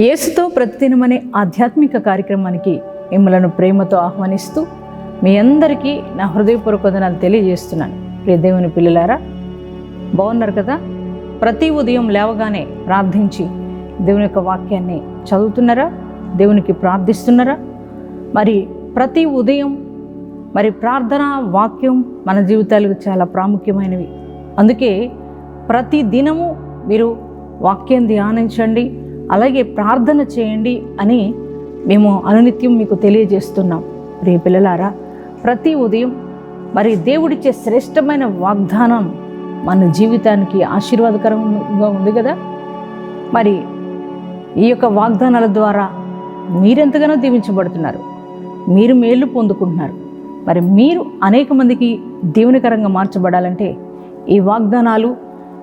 యేసుతో ప్రతిదినమనే ఆధ్యాత్మిక కార్యక్రమానికి మిమ్మలను ప్రేమతో ఆహ్వానిస్తూ మీ అందరికీ నా హృదయపూర్వకదనాలు తెలియజేస్తున్నాను. ప్రియ దేవుని పిల్లలారా బాగున్నారు కదా? ప్రతి ఉదయం లేవగానే ప్రార్థించి దేవుని యొక్క వాక్యాన్ని చదువుతున్నారా? దేవునికి ప్రార్థిస్తున్నారా? మరి ప్రతి ఉదయం మరి ప్రార్థన వాక్యం మన జీవితాలకు చాలా ప్రాముఖ్యమైనవి. అందుకే ప్రతి దినము మీరు వాక్యం ధ్యానించండి అలాగే ప్రార్థన చేయండి అని మేము అనునిత్యం మీకు తెలియజేస్తున్నాం. ప్రియ పిల్లలారా ప్రతి ఉదయం మరి దేవుడిచ్చే శ్రేష్టమైన వాగ్దానం మన జీవితానికి ఆశీర్వాదకరంగా ఉంది కదా? మరి ఈ యొక్క వాగ్దానాల ద్వారా మీరెంతగానో దీవించబడుతున్నారు. మీరు మేలు పొందుకుంటున్నారు. మరి మీరు అనేక మందికి దీవెనకరంగా మార్చబడాలంటే ఈ వాగ్దానాలు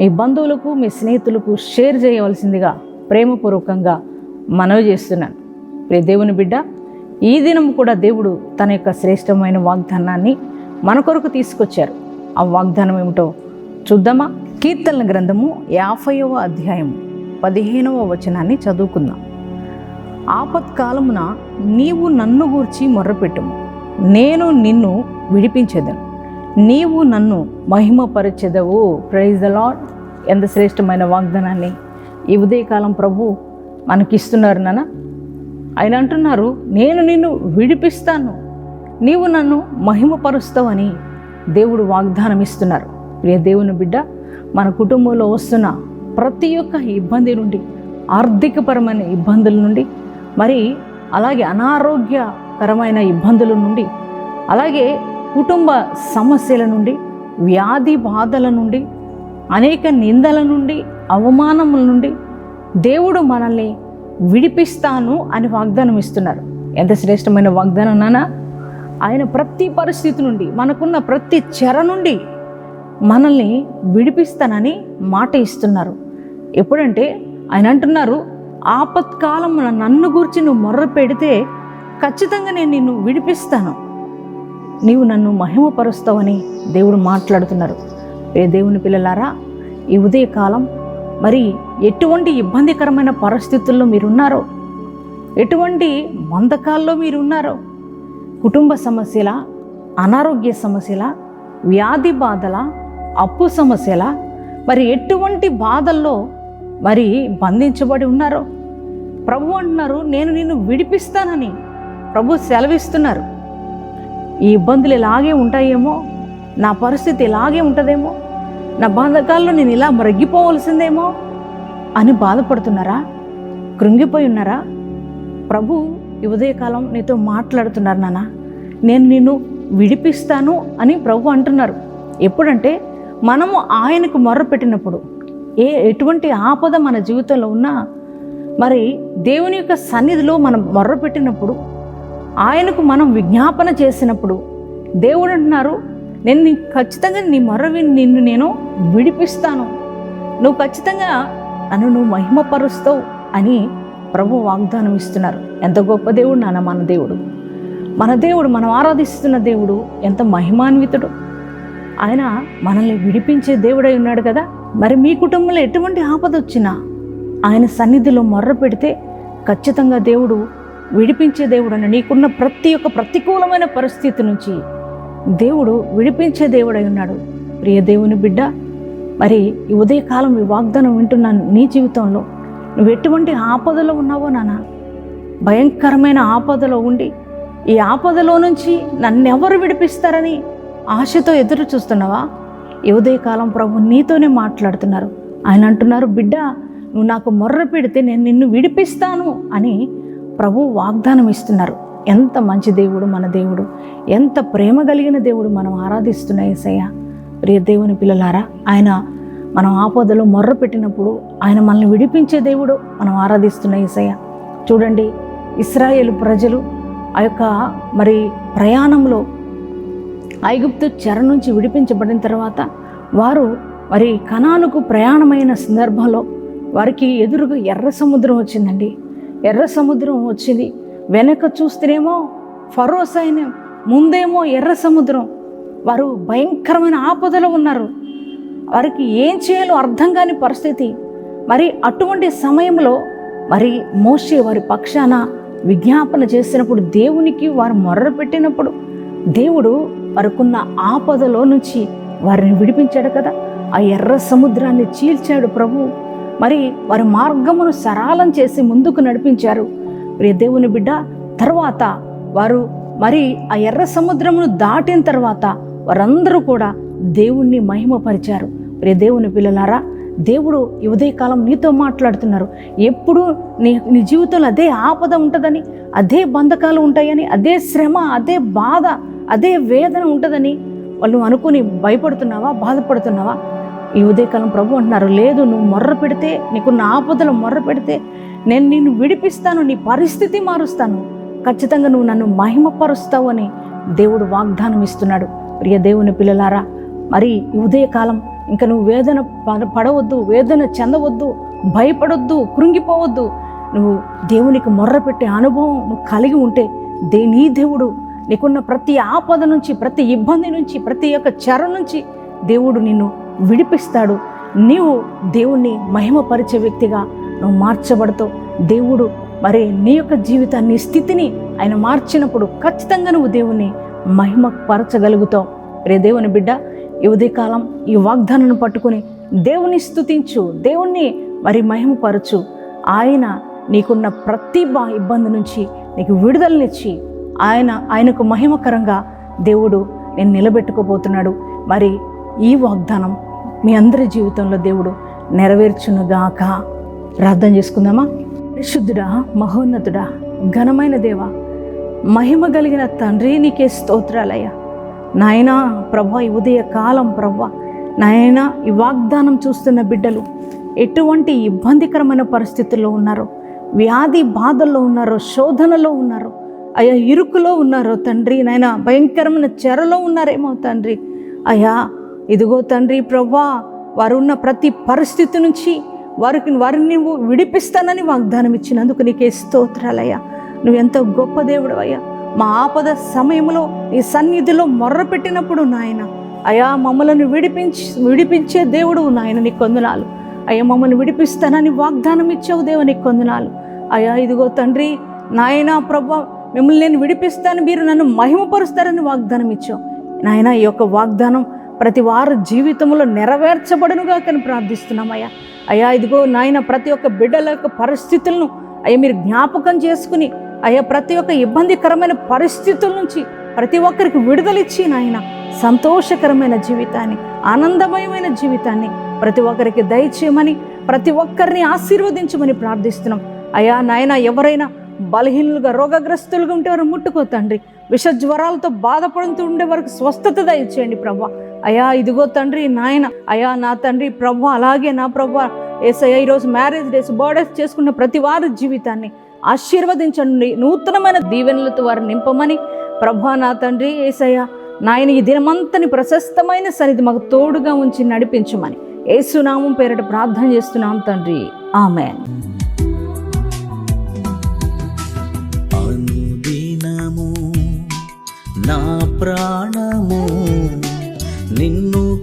మీ బంధువులకు మీ స్నేహితులకు షేర్ చేయవలసిందిగా ప్రేమపూర్వకంగా మనవి చేస్తున్నాను. ప్రే దేవుని బిడ్డ ఈ దినం కూడా దేవుడు తన యొక్క శ్రేష్టమైన వాగ్దానాన్ని మన కొరకు తీసుకొచ్చారు. ఆ వాగ్దానం ఏమిటో చూద్దామా? కీర్తన గ్రంథము యాభైవ అధ్యాయం పదిహేనవ వచనాన్ని చదువుకుందాం. ఆపత్కాలమున నీవు నన్ను గూర్చి మొర్రపెట్టుము. నేను నిన్ను విడిపించేదను. నీవు నన్ను మహిమపరచెదవు. ప్రైజ్ ద లాడ్ ఎంత శ్రేష్టమైన వాగ్దానాన్ని. ఈ ఉదయకాలం ప్రభు మనకిస్తున్నారు నాన్న. ఆయన అంటున్నారు నేను నిన్ను విడిపిస్తాను. నీవు నన్ను మహిమపరుస్తావని దేవుడు వాగ్దానం ఇస్తున్నారు ప్రియ దేవుని బిడ్డ మన కుటుంబంలో వస్తున్న ప్రతి ఒక్క ఇబ్బంది నుండి ఆర్థికపరమైన ఇబ్బందుల నుండి మరి అలాగే అనారోగ్యకరమైన ఇబ్బందుల నుండి అలాగే కుటుంబ సమస్యల నుండి వ్యాధి బాధల నుండి అనేక నిందల నుండి అవమానముల నుండి దేవుడు మనల్ని విడిపిస్తాను అని వాగ్దానం ఇస్తున్నారు ఎంత శ్రేష్టమైన వాగ్దానం నానా? ఆయన ప్రతి పరిస్థితి నుండి మనకున్న ప్రతి చెర నుండి మనల్ని విడిపిస్తానని మాట ఇస్తున్నారు. ఎప్పుడంటే ఆయన అంటున్నారు ఆపత్కాలం నన్ను గురించి నువ్వు మొర్ర పెడితే ఖచ్చితంగా నేను నిన్ను విడిపిస్తాను. నీవు నన్ను మహిమపరుస్తావని దేవుడు మాట్లాడుతున్నారు. ఏ దేవుని పిల్లలారా ఈ ఉదయకాలం మరి ఎటువంటి ఇబ్బందికరమైన పరిస్థితుల్లో మీరున్నారో ఎటువంటి మందకాల్లో మీరున్నారో కుటుంబ సమస్యల అనారోగ్య సమస్యల వ్యాధి బాధల అప్పు సమస్యల మరి ఎటువంటి బాధల్లో మరి బంధించబడి ఉన్నారో? ప్రభు అంటున్నారు నేను నిన్ను విడిపిస్తానని. ప్రభు సెలవిస్తున్నారు. ఈ ఇబ్బందులు ఇలాగే ఉంటాయేమో? నా పరిస్థితి ఇలాగే ఉంటుందేమో? నా బంధకాల్లో నేను ఇలా మరగిపోవలసిందేమో? అని బాధపడుతున్నారా? కృంగిపోయి ఉన్నారా? ప్రభు ఉదయకాలం నీతో మాట్లాడుతున్నారు నాన్న నేను నిన్ను విడిపిస్తాను అని ప్రభు అంటున్నారు. ఎప్పుడంటే మనము ఆయనకు మొర్ర పెట్టినప్పుడు ఏ ఎటువంటి ఆపద మన జీవితంలో ఉన్నా మరి దేవుని యొక్క సన్నిధిలో మనం మొర్ర పెట్టినప్పుడు ఆయనకు మనం విజ్ఞాపన చేసినప్పుడు దేవుడు అంటున్నారు నేను నీ ఖచ్చితంగా నీ మొర్ర నిన్ను నేను విడిపిస్తాను. నువ్వు ఖచ్చితంగా నన్ను నువ్వు మహిమపరుస్తావు అని ప్రభు వాగ్దానం ఇస్తున్నారు. ఎంత గొప్ప దేవుడు నాన్న మన దేవుడు. మన దేవుడు మనం ఆరాధిస్తున్న దేవుడు ఎంత మహిమాన్వితుడు. ఆయన మనల్ని విడిపించే దేవుడై ఉన్నాడు కదా. మరి మీ కుటుంబంలో ఎటువంటి ఆపద వచ్చినా ఆయన సన్నిధిలో మొర్ర పెడితే ఖచ్చితంగా దేవుడు విడిపించే దేవుడు అని నీకున్న ప్రతి ఒక్క ప్రతికూలమైన పరిస్థితి నుంచి దేవుడు విడిపించే దేవుడై ఉన్నాడు. ప్రియ దేవుని బిడ్డ మరి ఈ ఉదయకాలం ఈ వాగ్దానం వింటున్నాను నీ జీవితంలో నువ్వు ఎటువంటి ఆపదలో ఉన్నావో నాన్న? భయంకరమైన ఆపదలో ఉండి ఈ ఆపదలో నుంచి నన్నెవరు విడిపిస్తారని ఆశతో ఎదురు చూస్తున్నావా? ఈ ఉదయకాలం ప్రభు నీతోనే మాట్లాడుతున్నారు. ఆయన అంటున్నారు బిడ్డ నువ్వు నాకు మొర్ర పెడితే నేను నిన్ను విడిపిస్తాను అని ప్రభు వాగ్దానం ఇస్తున్నారు. ఎంత మంచి దేవుడు మన దేవుడు ఎంత ప్రేమ కలిగిన దేవుడు మనం ఆరాధిస్తున్న ఏసయ్య. ప్రియ దేవుని పిల్లలారా ఆయన మనం ఆపదలో మొర్ర పెట్టినప్పుడు ఆయన మనల్ని విడిపించే దేవుడు మనం ఆరాధిస్తున్న ఏసయ్య. చూడండి ఇస్రాయేల్ ప్రజలు ఆ యొక్క మరి ప్రయాణంలో ఐగుప్తు చెర నుంచి విడిపించబడిన తర్వాత వారు మరి కణాలకు ప్రయాణమైన సందర్భంలో వారికి ఎదురుగా ఎర్ర సముద్రం వచ్చిందండి. ఎర్ర సముద్రం వచ్చింది. వెనక చూస్తేనేమో ఫరో సైన్యం ముందేమో ఎర్ర సముద్రం. వారు భయంకరమైన ఆపదలో ఉన్నారు. వారికి ఏం చేయాలో అర్థం కాని పరిస్థితి. మరి అటువంటి సమయంలో మరి మోసే వారి పక్షాన విజ్ఞాపన చేసినప్పుడు దేవునికి వారు మొర్ర పెట్టినప్పుడు దేవుడు వారికున్న ఆపదలో నుంచి వారిని విడిపించాడు కదా. ఆ ఎర్ర సముద్రాన్ని చీల్చాడు ప్రభు. మరి వారి మార్గమును సరళం చేసి ముందుకు నడిపించారు. ప్రియ దేవుని బిడ్డ తర్వాత వారు మరి ఆ ఎర్ర సముద్రమును దాటిన తర్వాత వారందరూ కూడా దేవుణ్ణి మహిమపరిచారు. ప్రియ దేవుని పిల్లలారా దేవుడు ఈ ఉదయకాలం నీతో మాట్లాడుతున్నారు. ఎప్పుడు నీ నీ జీవితంలో అదే ఆపద ఉంటుందని అదే బంధకాలు ఉంటాయని అదే శ్రమ అదే బాధ అదే వేదన ఉంటుందని వాళ్ళు అనుకుని భయపడుతున్నావా బాధపడుతున్నావా? ఈ ఉదయకాలం ప్రభు అంటున్నారు లేదు నువ్వు మొర్ర పెడితే నీకున్న ఆపదలు మొర్ర పెడితే నేను నిన్ను విడిపిస్తాను నీ పరిస్థితి మారుస్తాను. ఖచ్చితంగా నువ్వు నన్ను మహిమపరుస్తావు అని దేవుడు వాగ్దానం ఇస్తున్నాడు. ప్రియ దేవుని పిల్లలారా మరి ఉదయకాలం ఇంకా నువ్వు వేదన పడవద్దు వేదన చెందవద్దు భయపడొద్దు కృంగిపోవద్దు. నువ్వు దేవునికి మొర్రపెట్టే అనుభవం నువ్వు కలిగి ఉంటే దే నీ దేవుడు నీకున్న ప్రతి ఆపద నుంచి ప్రతి ఇబ్బంది నుంచి ప్రతి ఒక్క చెర నుంచి దేవుడు నిన్ను విడిపిస్తాడు. నీవు దేవుణ్ణి మహిమపరిచే వ్యక్తిగా నువ్వు మార్చబడతావు. దేవుడు మరి నీ యొక్క జీవితాన్ని స్థితిని ఆయన మార్చినప్పుడు ఖచ్చితంగా నువ్వు దేవుణ్ణి మహిమపరచగలుగుతావు. రే దేవుని బిడ్డ ఈ ఉదయకాలం ఈ వాగ్దానాన్ని పట్టుకుని దేవుని స్థుతించు దేవుణ్ణి మరి మహిమపరచు. ఆయన నీకున్న ప్రతి బా ఇబ్బంది నుంచి నీకు విడుదలనిచ్చి ఆయన ఆయనకు మహిమకరంగా దేవుడు నేను నిలబెట్టుకోబోతున్నాడు. మరి ఈ వాగ్దానం మీ అందరి జీవితంలో దేవుడు నెరవేర్చునుగాక. ప్రార్థన చేసుకుందామా? పరిశుద్ధుడా మహోన్నతుడా ఘనమైన దేవా మహిమ కలిగిన తండ్రి నీకే స్తోత్రాలయ్యా. నాయనా ప్రభా ఈ ఉదయ కాలం ప్రభా నాయనా ఈ వాగ్దానం చూస్తున్న బిడ్డలు ఎటువంటి ఇబ్బందికరమైన పరిస్థితుల్లో ఉన్నారో వ్యాధి బాధల్లో ఉన్నారో శోధనలో ఉన్నారో అయ్యా ఇరుకులో ఉన్నారో తండ్రి నాయన భయంకరమైన చెరలో ఉన్నారేమో తండ్రి. అయ్యా ఇదిగో తండ్రి ప్రభా వారు ఉన్న ప్రతి పరిస్థితి నుంచి వారికి వారిని నువ్వు విడిపిస్తానని వాగ్దానం ఇచ్చినందుకు నీకే స్తోత్రాలయ్యా. నువ్వెంతో గొప్ప దేవుడు అయ్యా మా ఆపద సమయంలో నీ సన్నిధిలో మొర్ర పెట్టినప్పుడు నాయన. అయా మమ్మల్ని విడిపించి విడిపించే దేవుడు నాయన నీ కొందనాలు అయ్యా మమ్మల్ని విడిపిస్తానని వాగ్దానం ఇచ్చావు దేవ నీ కొందనాలు అయ్యా ఇదిగో తండ్రి నాయనా ప్రభా మిమ్మల్ని నేను విడిపిస్తాను మీరు నన్ను మహిమపరుస్తారని వాగ్దానం ఇచ్చావు. నాయన ఈ యొక్క వాగ్దానం ప్రతి వారి జీవితంలో నెరవేర్చబడునుగా కానీ ప్రార్థిస్తున్నామయ్యా. అయ్యా ఇదిగో నాయన ప్రతి ఒక్క బిడ్డల యొక్క పరిస్థితులను అయ్యా మీరు జ్ఞాపకం చేసుకుని అయ్యా ప్రతి ఒక్క ఇబ్బందికరమైన పరిస్థితుల నుంచి ప్రతి ఒక్కరికి విడుదలిచ్చి నాయన సంతోషకరమైన జీవితాన్ని ఆనందమయమైన జీవితాన్ని ప్రతి ఒక్కరికి దయచేయమని ప్రతి ఒక్కరిని ఆశీర్వదించమని ప్రార్థిస్తున్నాం. అయ్యా నాయన ఎవరైనా బలహీనులుగా రోగగ్రస్తులుగా ఉంటే వారు ముట్టుకో తండ్రి. విష జ్వరాలతో బాధపడుతూ ఉండే వరకు స్వస్థత దయచేయండి ప్రభా. అయా ఇదిగో తండ్రి నాయన. అయా నా తండ్రి ప్రభా అలాగే నా ప్రభా. ఏసయ్య ఈరోజు మ్యారేజ్ డేస్ బర్త్డేస్ చేసుకున్న ప్రతి వారి జీవితాన్ని ఆశీర్వదించండి. నూతనమైన దీవెనలతో వారు నింపమని ప్రభా నా తండ్రి ఏసయ్య నాయన ఈ దినమంతని ప్రశస్తమైన సన్నిధి మాకు తోడుగా ఉంచి నడిపించమని ఏసునామం పేరట ప్రార్థన చేస్తున్నాం తండ్రి. ఆమెన్. నా ప్రాణము